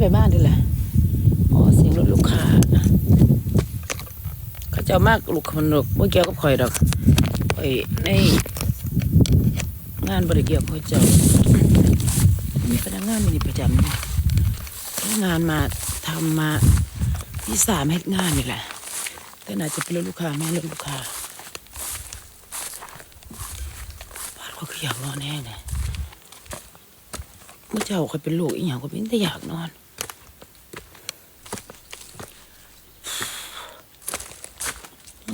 ไปบ้านด้วยแหละอ๋อเสียงรถลูกค้าเขาเจ้ามากลูกคนดอกเมื่อเกี่ยกับข่อยดอกข่อยในงานบริเกียวกับเขาจ้ามีพนักงานมีประจำงานมาทำมาที่สามเฮ็ดงานนี่แหละ แต่น่าจะเป็นลูกค้าแม่ลูกค้าบ้านเขาคืออยากนอนแน่เนี่ยเมื่อเจ้าเคยเป็นลูกอีหยังก็เป็นแต่อยากนอน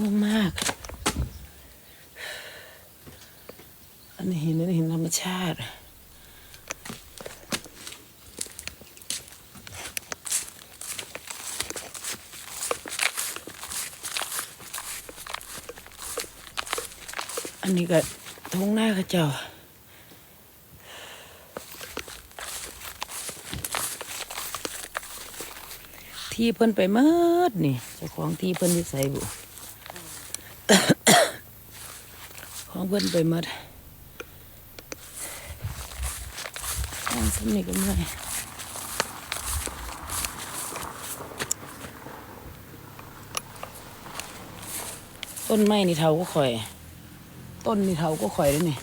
งงมาก อันนี้เห็นอันนี้เห็นธรรมชาติอันนี้ก็ทุ่งหน้าเข้าเจ้าที่เพิ่นไปเมิดนี่เจ้าของที่เพิ่นที่ใส่บุ ของเพิ่นไปเมิดห้งสำนึกกันเลยต้นไม้นี่เทาก็ข่อย ต้นนี่เทาก็ข่อยแล้วยนี่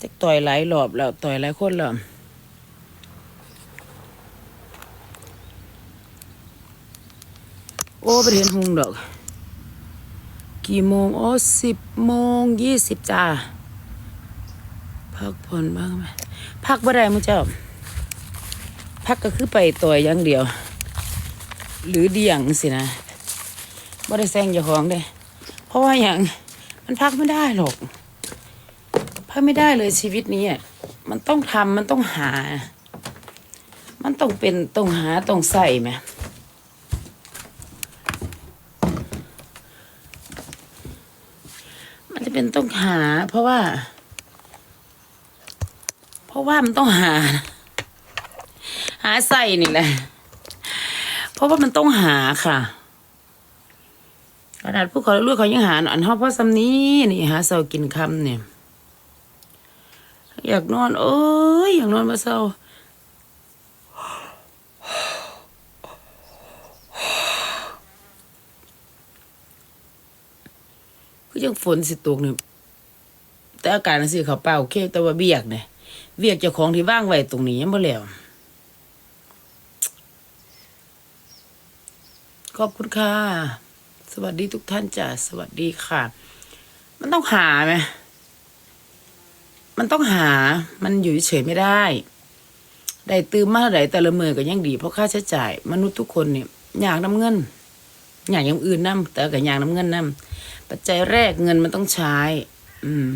จะต่อยหลายรอบแล้วต่อยหลายคนแล้วโอ้ไปเห็นหุงดอก กี่โมงโอ้สิบโมงยี่สิบจ้าพักผ่อนบ้างไหมพักบ่ได้มั้งเจ้า พักก็คือไปต่อยอย่างเดียว หรือเดี่ยงสินะบ่ได้แซงเจ้าของเด้เพราะว่าอย่างมันพักไม่ได้หรอกพักไม่ได้เลยชีวิตนี้อะมันต้องทำมันต้องหา มันต้องเป็นต้องหาต้องใส่ไหม มันจะ เป็นต้องหา เพราะว่า เพราะว่ามันต้องหา หาใส่นี่แหละ เพราะว่ามันต้องหาค่ะขนาดผู้เขาลูกเขายังหาอันเฮาเพราะสำนี้นี่หาเสากินคำเนี่ยอยากนอน เอ้ยอยากนอนมาเศร้า ยังฝนสิตกเนี่ยแต่อากาศน่สิเขาเป่าโอเคแต่ว่าเบียกเนี่ยเบียกเจ้าของที่ว่างไว้ตรงนี้ยังบ่แล้วขอบคุณค่ะ สวัสดีทุกท่านจ้ะสวัสดีค่ะ มันต้องหาไหมมันต้องหา มันอยู่เฉยไม่ได้ ได้ตื่นมาไหนแต่ละมือก็ยังดี เพราะค่าใช้จ่าย มนุษย์ทุกคนเนี่ยอยากน้ำเงิน อย่ากอย่างอื่นน้ำแต่ก็อย่ากน้ำเงินน้ำปัจจัยแรกเงินมันต้องใช้ อืม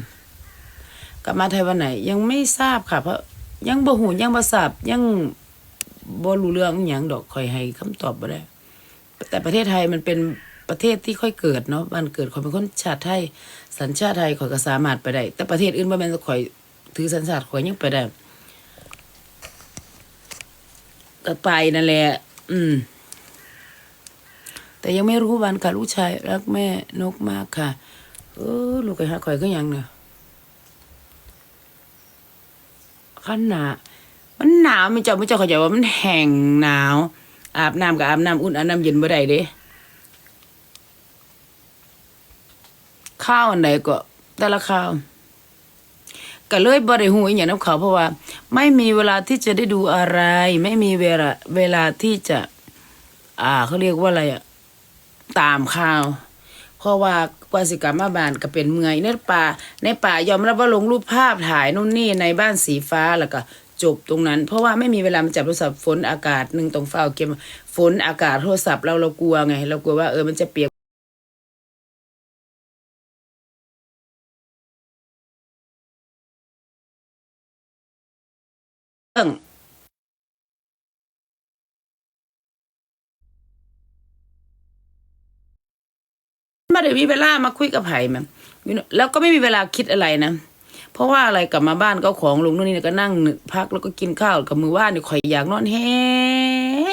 กลับมาไทยวันไหน ยังไม่ทราบค่ะ เพราะ ยังบ่หูยังบ่ทราบยังบ่รู้เรื่องอย่างดอกคอยให้คำตอบบ่ได้แต่ประเทศไทยมันเป็นประเทศที่ค่อยเกิดเนาะบ้านเกิดข่อยเป็นคนชาติไทย สัญชาติไทยข่อยก็สามารถไปได้ แต่ประเทศอื่นบ่แม่นข่อยถือสัญชาติข่อยยังไปได้ก็ไปนั่นแหละ อืม แต่ยังไม่รู้วันค่ะลูกชายรักแม่นกมากค่ะ เออลูกไอ้หาข่อยก็ยังเนี่ยขันหนามันหนาวไม่เจ้าไม่เจ้าเข้าใจว่ามันแห้งหนาว อาบน้ำกับอาบน้ำอุ่นอาบน้ำเย็นบ่ได้เด้ข้าวอันใดก็แต่ละข้าวก็เลยบ่ได้หูอย่างน้ำเขาเพราะว่า ไม่มีเวลาที่จะได้ดูอะไร ไม่มีเวลาเวลาที่จะ อ่าเขาเรียกว่าอะไรอะ ตามข่าว เพราะว่ากว่าสิกรรมมาบานก็เป็นเมืองในป่า ในป่ายอมรับว่าลงรูปภาพถ่ายนู่นนี่ในบ้านสีฟ้าแล้วก็จบตรงนั้น เพราะว่าไม่มีเวลามาจับโทรศัพท์ฝนอากาศหนึ่งตรงเฝ้าเกมฝนอากาศโทรศัพท์เราเรากลัวไง เรากลัวว่าเออมันจะเปียก ไม่ได้มีเวลามาคุยกับไผ่มันแล้วก็ไม่มีเวลาคิดอะไรนะ เพราะว่าอะไรกลับมาบ้านก็ของลงนู่นนี่ก็นั่งพักแล้วก็กินข้าวกับมือว่านนี่ข่อยอยากนอนแห้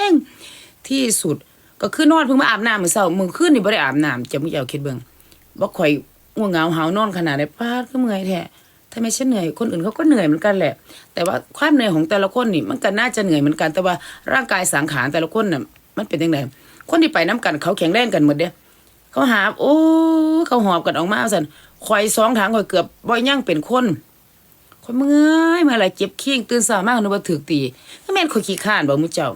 งที่สุดก็คือนอนเพิ่งมาอาบน้ำมือเช้ามื้อคืนนี่บ่ได้อาบน้ำจะมึงจะเอาคิดเบิ่งบ่ข่อยง่วงเหงาหาวนอนขนาดไหนปาดก็เมื่อยแท้ทำไมฉันเหนื่อยคนอื่นเขาก็เหนื่อยเหมือนกันแหละ แต่ว่าความเหนื่อยของแต่ละคนนี่มันก็น่าจะเหนื่อยเหมือนกัน แต่ว่าร่างกายสังขารแต่ละคนน่ะมันเป็นยังไงคนที่ไปน้กันเขาแข็งแรงกันหมดเด้ เขาหาบโอ้เขาหอบกันออกมาสันข่อยสองทางข่อยเกือบบ่อยย่างเป็นคนข่อยเมื่อยเมื่อไรเจ็บเขี้งตื่นสามากนึกว่าถือตีก็แม่นข่อยขี้ข้านบอกมุเจ้า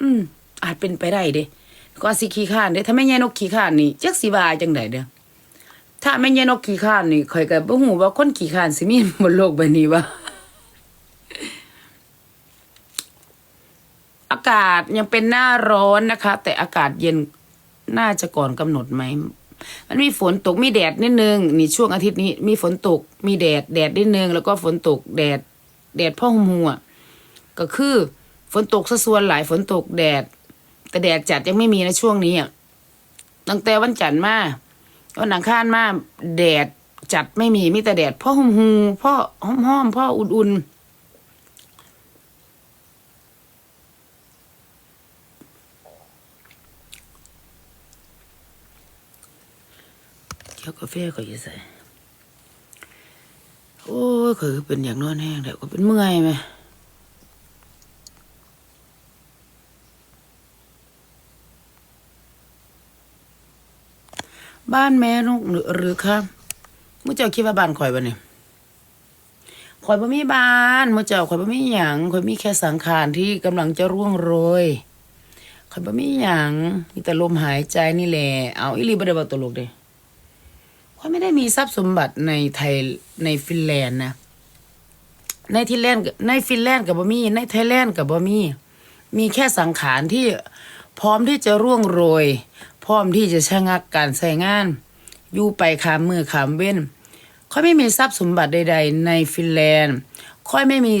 อืม อาจเป็นไปได้เด้ก็สิขี้ข้านเด้ถ้าไม่แย่นกขี้ข้านนี่จักสิว่าจังไดเด้อถ้าแม่นยายนกขี้ข้านนี่ข่อยก็บ่ฮู้ว่าคนขี้ข้านสิมีบนโลกใบนี้บ่อากาศยังเป็นหน้าร้อนนะคะ แต่อากาศเย็น น่าจะก่อนกำหนดไหมมันมีฝนตกมีแดดนิดนึงนี่ช่วงอาทิตย์นี้ มีฝนตก มีแดดแดดนิดนึง แล้วก็ฝนตกแดด แดดพ่อหัวก็คือ ฝนตกซะส่วนหลายฝนตกแดด แต่แดดจัดยังไม่มีนะช่วงนี้อะตั้งแต่วันจันทร์มาวันอังคารมาแดดจัดไม่มีมีแต่แดดพ่อหมหูพ่อหอมหอมพ่ออุ่นๆ เกี่ยวกาแฟก็อยิ่ใส่โอ้ยเคยเป็นอย่างนอนแห้งแต่ก็เป็นเมื่อยไหมบ้านแม่นกหรือครับมุเจ้าคิดว่าบ้านข่อยบ่เนี่ยข่อยบ่มีบ้านมุเจ้าข่อยบ่มีหยังข่อยมีแค่สังขารที่กำลังจะร่วงโรยข่อยบ่มีหยังมีแต่ลมหายใจนี่แหละเอาอีหลีบ่ได้บอกตลกเด้ ข่อยไม่ได้มีทรัพย์สมบัติในไทยในฟินแลนด์นะ ในทิแลนด์ในฟินแลนด์กับบ่มีในไทยแลนด์กับบ่มีมีแค่สังขารที่พร้อมที่จะร่วงโรย พร้อมที่จะชะงักการใช้งานอยู่ไปขามมือขามเว้นค่อยไม่มีทรัพย์สมบัติใด ๆ ในฟินแลนด์ค่อยไม่มี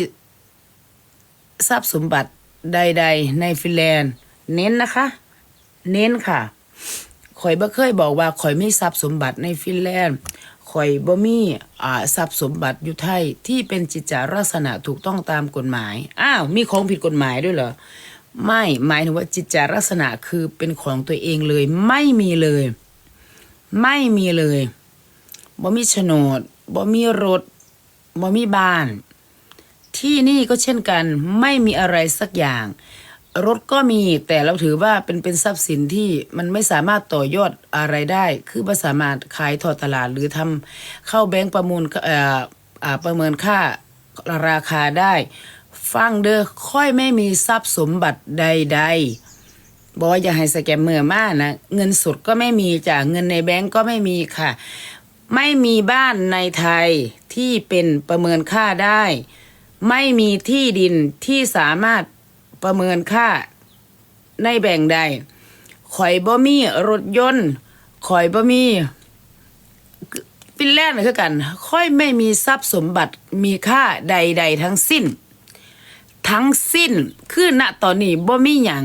ทรัพย์สมบัติใด ๆ ในฟินแลนด์ เน้นนะคะ เน้นค่ะ ข่อยบ่เคยบอกว่าข่อยมีทรัพย์สมบัติในฟินแลนด์ข่อยบ่มีอ่าทรัพย์สมบัติอยู่ไทยที่เป็นจิตจาลักษณะถูกต้องตามกฎหมายอ้าวมีของผิดกฎหมายด้วยเหรอไม่หมายถึงว่าจิตจาลักษณะคือเป็นของตัวเองเลย ไม่มีเลย ไม่มีเลยบ่มีโฉนดบ่มีรถบ่มีบ้าน ที่นี่ก็เช่นกันไม่มีอะไรสักอย่าง รถก็มีแต่เราถือว่าเป็นเป็นทรัพย์สินที่มันไม่สามารถต่อยอดอะไรได้ คือไม่สามารถขายทอดตลาดหรือทำเข้าแบงก์ประมูลเอ่อประเมินค่าราคาได้ ฟังเด้อค่อยไม่มีทรัพย์สมบัติใด ๆบอกว่าอย่าให้สแกมเมอร์มากนะเงินสดก็ไม่มีจ้ะเงินในแบงก์ก็ไม่มีค่ะ ไม่มีบ้านในไทยที่เป็นประเมินค่าได้ ไม่มีที่ดินที่สามารถ ประเมินค่าในแบ่งใดข่อยบ่มีรถยนต์ข่อยบ่มีฟินแลนด์คือกัน ค่อยไม่มีทรัพย์สมบัติมีค่าใด ๆ ทั้งสิ้น ทั้งสิ้นคือณตอนนี้บ่มีหยัง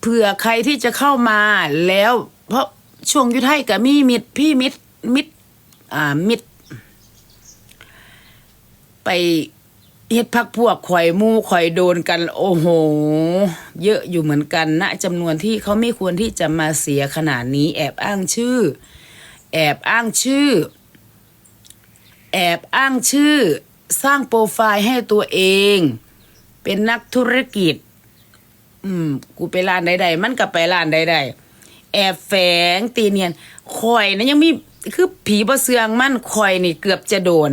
เผื่อใครที่จะเข้ามาแล้ว เพราะช่วงยุทธไทยกับมีมิตรพี่มิตรมิตรอ่ามิตรไป เฮ็ดพักพวกข่อยมู่ข่อยโดนกัน โอ้โห เยอะอยู่เหมือนกันณจำนวนที่เขาไม่ควรที่จะมาเสียขนาดนี้ แอบอ้างชื่อ แอบอ้างชื่อ แอบอ้างชื่อ สร้างโปรไฟล์ให้ตัวเอง เป็นนักธุรกิจ อืม กูไปร้านใดๆมันก็ไปร้านใดๆแอบแฝงตีเนียนข่อยนะยังมีคือผีบ่เสืองมันข่อยนี่เกือบจะโดน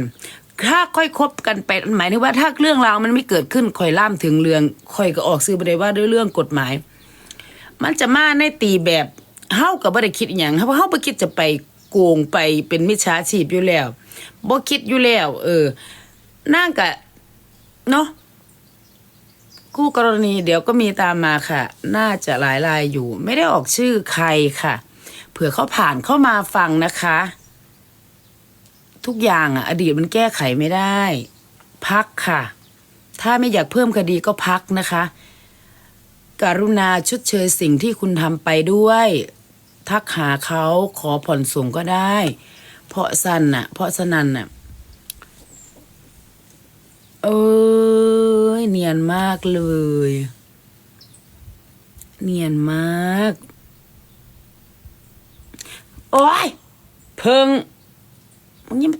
ถ้าค่อยคบกันไปหมายถึงว่าถ้าเรื่องราวมันไม่เกิดขึ้นข่อยล่ามถึงเรื่องข่อยก็ออกซื้อไปได้ว่าด้วยเรื่องกฎหมาย มันจะมาในตีแบบเฮาก็บ่ได้คิดอย่างเพราะเฮาบ่คิดจะไปโกงไปเป็นมิจฉาชีพอยู่แล้วบ่คิดอยู่แล้ว เออนั่งกะเนาะคู่กรณีเดี๋ยวก็มีตามมาค่ะ น่าจะหลายรายอยู่ ไม่ได้ออกชื่อใครค่ะ เผื่อเขาผ่านเข้ามาฟังนะคะ ทุกอย่างอะ อดีตมันแก้ไขไม่ได้ พักค่ะ ถ้าไม่อยากเพิ่มคดีก็พักนะคะ กรุณาชดเชยสิ่งที่คุณทำไปด้วย ทักหาเขาขอผ่อนส่งก็ได้ เพราะสันน่ะ เพราะสนันน่ะเอ้ยเนียนมากเลย เนียนมาก โอ้ยเพิง มึงยัง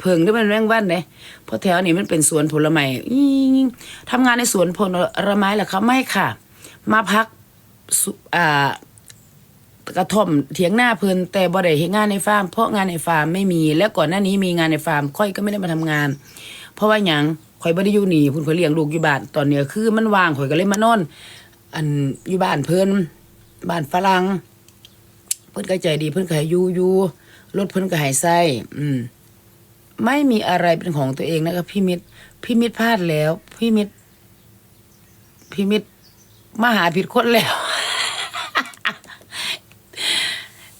เพิงหรือมันแมงวันเด้เพราะแถวนี้มันเป็นสวนผลไม้อิ๊งทำงานในสวนผลไม้เหรอคะไม่ค่ะ มาพักอ่ากระท่อมเถียงหน้าเพิ่นแต่บ่ได้เฮ็ดงานในฟาร์มเพราะงานในฟาร์มไม่มี และก่อนหน้านี้มีงานในฟาร์มค่อยก็ไม่ได้มาทำงาน เพราะว่าหยังข่อยบ่ได้อยู่นี่พุ่นข่อยเลี้ยงลูกอยู่บ้านตอนเนี้ยคือมันว่างข่อยก็เลยมานอนอันอยู่บ้านเพิ่นบ้านฝรั่งเพิ่นก็ใจดีเพิ่นก็ให้อยู่อยู่ รถเพิ่นก็ให้ใช้อืม ไม่มีอะไรเป็นของตัวเองนะครับพี่มิตร พี่มิตรพลาดแล้ว พี่มิตร พี่มิตรมาหาผิดคนแล้ว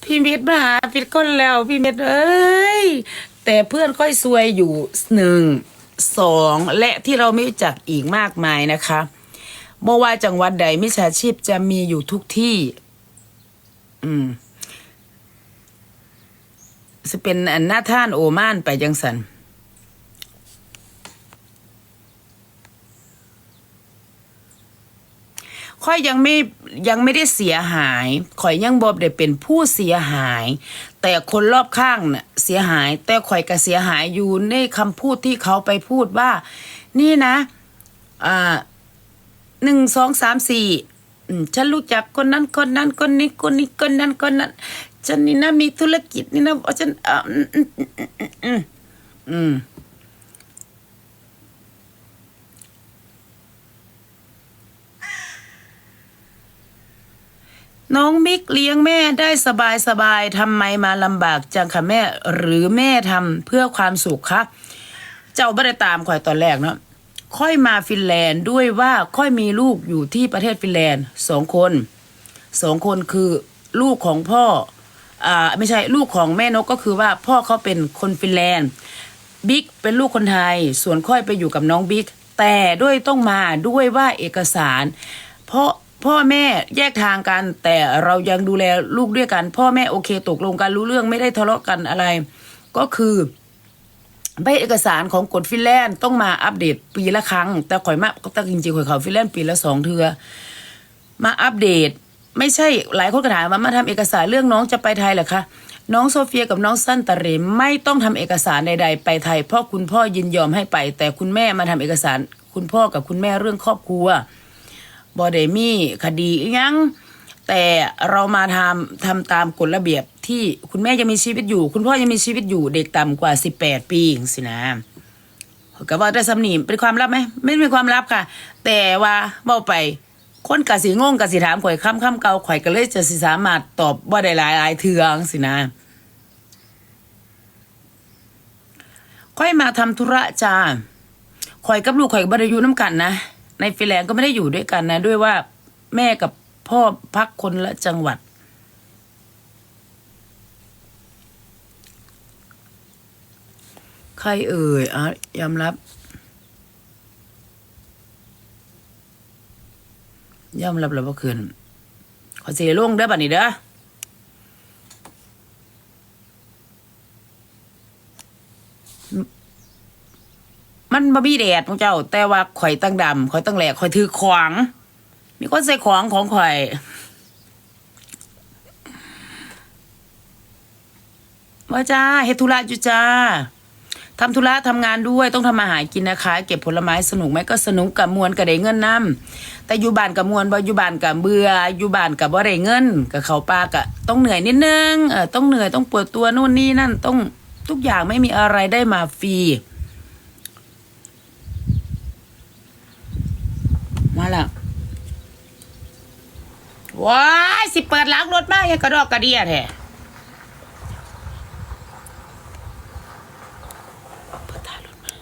พี่มิตรมาหาผิดคนแล้ว พี่มิตรเอ้ย แต่เพื่อนค่อยซวยอยู่หนึ่งสองและที่เราไม่รู้จักอีกมากมายนะคะเมื่อว่าจังหวัดใดมิจฉาชีพจะมีอยู่ทุกที่ อืม จะเป็นอันหน้าท่านโอมานไปจังสันค่อยยังไม่ยังไม่ได้เสียหายข่อยยังบอบได้เป็นผู้เสียหาย แต่คนรอบข้างน่ะเสียหาย แต่ข่อยก็เสียหายอยู่ในคำพูดที่เขาไปพูดว่า นี่นะอ่าหนึ่งสองสามสี่ฉันรู้จักคนนั้นคนนั้นคนนี้คนนี้คนนั้นคนนั้น ฉันนี่นะมีธุรกิจนี่นะอ๋อฉันอ่าอืมอืมอืมอืมอืมน้องมิกเลี้ยงแม่ได้สบายสบายทำไมมาลำบากจังค่ะแม่หรือแม่ทำเพื่อความสุขคะเจ้าไม่ได้ตามข่อยตอนแรกเนาะค่อยมาฟินแลนด์ด้วยว่าค่อยมีลูกอยู่ที่ประเทศฟินแลนด์สองคนสองคนคือลูกของพ่อ อ่าไม่ใช่ลูกของแม่นกก็คือว่าพ่อเขาเป็นคนฟินแลนด์บิ๊กเป็นลูกคนไทย ส่วนค่อยไปอยู่กับน้องบิ๊กแต่ด้วยต้องมาด้วยว่าเอกสาร เพราะพ่อแม่แยกทางกัน แต่เรายังดูแลลูกด้วยกัน พ่อแม่โอเคตกลงกันรู้เรื่องไม่ได้ทะเลาะกันอะไร ก็คือใบเอกสารของกฎฟินแลนด์ต้องมาอัปเดตปีละครั้ง แต่ข่อยมากแต่จริงๆข่อยเขาฟินแลนด์ปีละสองเทือมาอัปเดต ไม่ใช่หลายคนก็ถามว่ามาทำเอกสารเรื่องน้องจะไปไทยเหรอคะน้องโซเฟียกับน้องสั้นตะเรมไม่ต้องทำเอกสารใด ๆ ไปไทยเพราะคุณพ่อยินยอมให้ไป แต่คุณแม่มาทำเอกสาร คุณพ่อกับคุณแม่เรื่องครอบครัวบอดมี่คดียังแต่เรามาทำทำตามกฎระเบียบที่คุณแม่ยังมีชีวิตอยู่ คุณพ่อยังมีชีวิตอยู่เด็กต่ำกว่าสิบแปดปีสินะก็ว่าได้สำนีเป็นความลับไหมไม่เป็นความลับค่ะ แต่ว่าเบาไป คนกะสีงงกะสีถามข่อยค้ำค้ำเกาข่อยก็เลยจะสิสามารถตอบว่าได้หลายหลายเทืองสินะค่อยมาทำธุระจ้าข่อยกับลูกข่อยก็บ่ได้อยู่น้ำกันนะ ในฟิแลนก็ไม่ได้อยู่ด้วยกันนะ ด้วยว่าแม่กับพ่อพักคนละจังหวัด ใครเอ่ยอะยอมรับ ยอมรับแล้วว่าคืนขอเสียลงเด้อบัดนี้เด้อมันบ่มีแดดของเจ้า แต่ว่าข่อยตั้งดำข่อยตั้งแหลกข่อยถือขวาง มีคนใส่ขวางของข่อยว่าจ้าเฮดธุระอยู่จ้า ทำธุระทำงานด้วยต้องทำมาหากินนะคะ เก็บผลไม้สนุกไหมก็สนุกกับมวลกับได้เงินนํแต่อยู่บ้านกับมวลบ่อยู่บ้านกับเบื่ออยู่บ้านกับบ่ได้เงินกับเขาปากะต้องเหนื่อยนิดนึงเออต้องเหนื่อยต้องปวดตัวนู่นนี่นั่นต้องทุกอย่างไม่มีอะไรได้มาฟรีมาละว้ายสิเปิดล้างรถมากยังกระดอกกระเดียแท้เปิดท้ายรถมา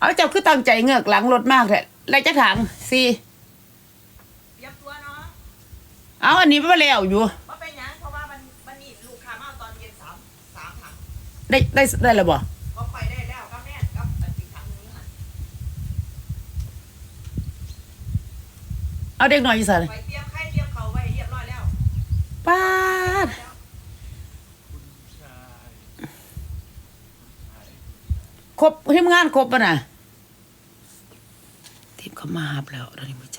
เอาเจ้าคือตั้งใจเงือกหลังรถมากแท้ไรจะถังสิเตรียมตัวเนาะเอาอันนี้ไปแล้วอยู่ว่าเป็นหยังเพราะว่ามันมันนี่ลูกค้ามาเอาตอนเย็นสามสามถังได้ได้ได้แล้วบ่ก็ไปได้แล้วก็แม่กับอันอีกถังนึงค่ะเอาเด็กหน่อยอีสานไปเตรียมไข่เตรียมเขาไว้เรียบร้อยแล้วป้าดครบทีมงานครบป่ะน่ะที มาหับแล้วตอนนี้มือเจ้า